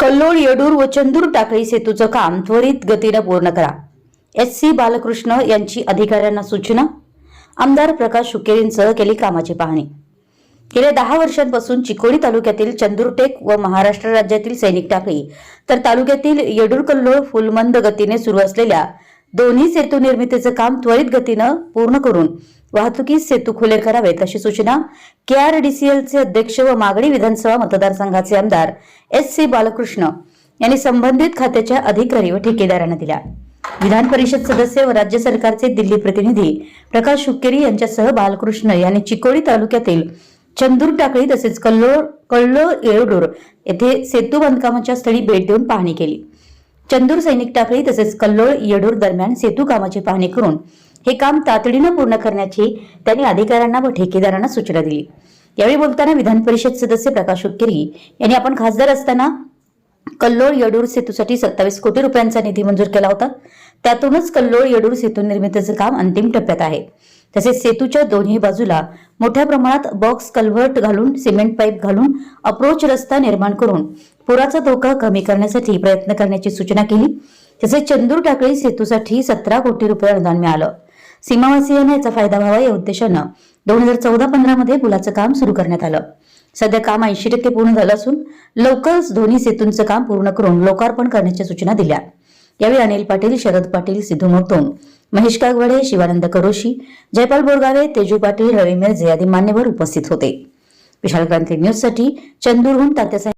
कल्लोळ येडूर व चंदूर टाकळी सेतूचं काम त्वरित गतीनं पूर्ण करा. एस. सी. बालकृष्ण यांची अधिकाऱ्यांना सूचना. आमदार प्रकाश शुकेरींसह केली कामाची पाहणी. गेल्या दहा वर्षांपासून चिकोडी तालुक्यातील चंदुरटेक व महाराष्ट्र राज्यातील सैनिक टाकळी तर तालुक्यातील येडूर कल्लोळ फुलमंद गतीने सुरू असलेल्या दोन्ही सेतू निर्मितीचं काम त्वरित गतीनं पूर्ण करून वाहतुकीस सेतू खुले करावेत अशी सूचना केआरडीसीएलचे अध्यक्ष व मागणी विधानसभा मतदारसंघाचे आमदार एस सी बालकृष्ण यांनी संबंधित खात्याच्या अधिकारी व ठेकेदारांना दिल्या. विधान परिषद सदस्य व राज्य सरकारचे दिल्ली प्रतिनिधी प्रकाश हुक्केरी यांच्यासह बालकृष्ण यांनी चिकोडी तालुक्यातील चंदूर टाकळी तसेच कल्लोळ कल्लोळ येळडूर येथे सेतू बांधकामाच्या स्थळी भेट देऊन पाहणी केली. चंदूर सैनिक टाकळी तसेच कल्लोळ येडूर दरम्यान सेतू कामाची पाहणी करून हे काम तातडीनं पूर्ण करण्याची त्यांनी अधिकाऱ्यांना व ठेकेदारांना सूचना दिली. यावेळी बोलताना विधान परिषद सदस्य प्रकाश हुक्केरी यांनी आपण खासदार असताना कल्लोळ येडूर सेतूसाठी सत्तावीस कोटी रुपयांचा निधी मंजूर केला होता. त्यातूनच कल्लोळ येडूर सेतू निर्मितीचं काम अंतिम टप्प्यात आहे. तसेच सेतूच्या दोन्ही बाजूला मोठ्या प्रमाणात बॉक्स कल्व्हर्ट घालून सिमेंट पाईप घालून अप्रोच रस्ता निर्माण करून पुराचा धोका कमी करण्यासाठी प्रयत्न करण्याची सूचना केली. तसेच चंदूर टाकळी सेतूसाठी सतरा कोटी रुपये अनुदान मिळालं. सीमावासियांना याचा फायदा व्हावा या उद्देशानं दोन हजार चौदा पंधरा मध्ये पुलाचं काम सुरू करण्यात आलं. सध्या काम ऐंशी टक्के पूर्ण झालं असून लवकरच दोन्ही सेतूंचं काम पूर्ण करून लोकार्पण करण्याच्या सूचना दिल्या. यावेळी अनिल पाटील शरद पाटील सिद्धू मोतोम महेश कागवडे शिवानंद करोशी जयपाल बोरगावे तेजू पाटील रवी मिरजे आदी मान्यवर उपस्थित होते. विशाल क्रांती न्यूजसाठी चंदूरहून तात्यासाहेब